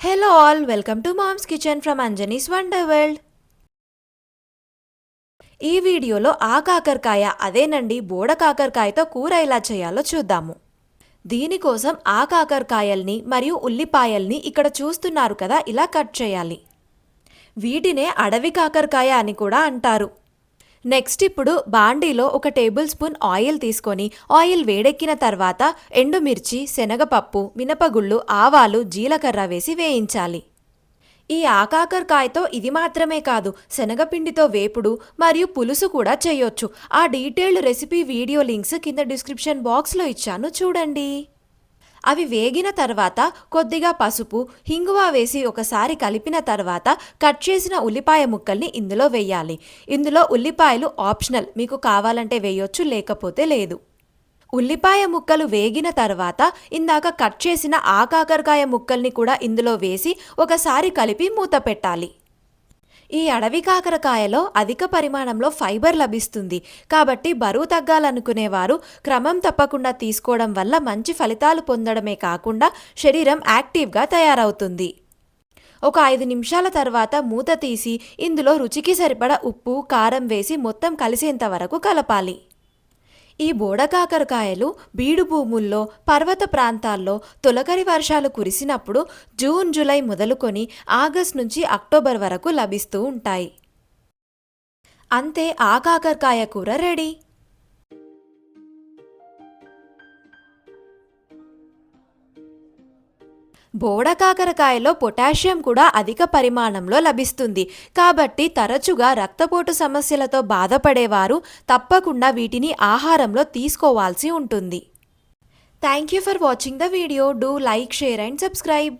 Hello all welcome to mom's kitchen from Anjani's wonder world ఈ వీడియోలో ఆ కాకరకాయ అదేనండి బోడ కాకరకాయతో కూర ఎలా చేయాలో చూద్దాము. దీనికోసం ఆ కాకరకాయల్ని మరియు ఉల్లిపాయల్ని ఇక్కడ చూస్తున్నారు కదా ఇలా కట్ చేయాలి. వీటినే అడవి కాకరకాయ అని కూడా అంటారు. నెక్స్ట్ ఇప్పుడు బాండీలో ఒక టేబుల్ స్పూన్ ఆయిల్ తీసుకొని ఆయిల్ వేడెక్కిన తర్వాత ఎండుమిర్చి శనగపప్పు మినపగుళ్ళు ఆవాలు జీలకర్ర వేసి వేయించాలి. ఈ ఆకాకరకాయతో ఇది మాత్రమే కాదు శనగపిండితో వేపుడు మరియు పులుసు కూడా చేయొచ్చు. ఆ డీటెయిల్డ్ రెసిపీ వీడియో లింక్స్ కింద డిస్క్రిప్షన్ బాక్స్లో ఇచ్చాను చూడండి. అవి వేగిన తర్వాత కొద్దిగా పసుపు హింగువ వేసి ఒకసారి కలిపిన తర్వాత కట్ చేసిన ఉల్లిపాయ ముక్కల్ని ఇందులో వేయాలి. ఇందులో ఉల్లిపాయలు ఆప్షనల్. మీకు కావాలంటే వేయొచ్చు లేకపోతే లేదు. ఉల్లిపాయ ముక్కలు వేగిన తర్వాత ఇందాక కట్ చేసిన ఆకాకరకాయ ముక్కల్ని కూడా ఇందులో వేసి ఒకసారి కలిపి మూత పెట్టాలి. ఈ అడవి కాకరకాయలో అధిక పరిమాణంలో ఫైబర్ లభిస్తుంది. కాబట్టి బరువు తగ్గాలనుకునేవారు క్రమం తప్పకుండా తీసుకోవడం వల్ల మంచి ఫలితాలు పొందడమే కాకుండా శరీరం యాక్టివ్గా తయారవుతుంది. ఒక ఐదు నిమిషాల తర్వాత మూత తీసి ఇందులో రుచికి సరిపడ ఉప్పు కారం వేసి మొత్తం కలిసేంత వరకు కలపాలి. ఈ బోడకాకరకాయలు బీడు భూముల్లో పర్వత ప్రాంతాల్లో తొలకరి వర్షాలు కురిసినప్పుడు జూన్ జూలై మొదలుకొని ఆగస్ట్ నుంచి అక్టోబర్ వరకు లభిస్తూ ఉంటాయి. అంతే ఆ కాకరకాయ కూర రెడీ. బోడ కాకరకాయలో పొటాషియం కూడా అధిక పరిమాణంలో లభిస్తుంది. కాబట్టి తరచుగా రక్తపోటు సమస్యలతో బాధపడేవారు తప్పకుండా వీటిని ఆహారంలో తీసుకోవాల్సి ఉంటుంది. Thank you for watching the video do like share and subscribe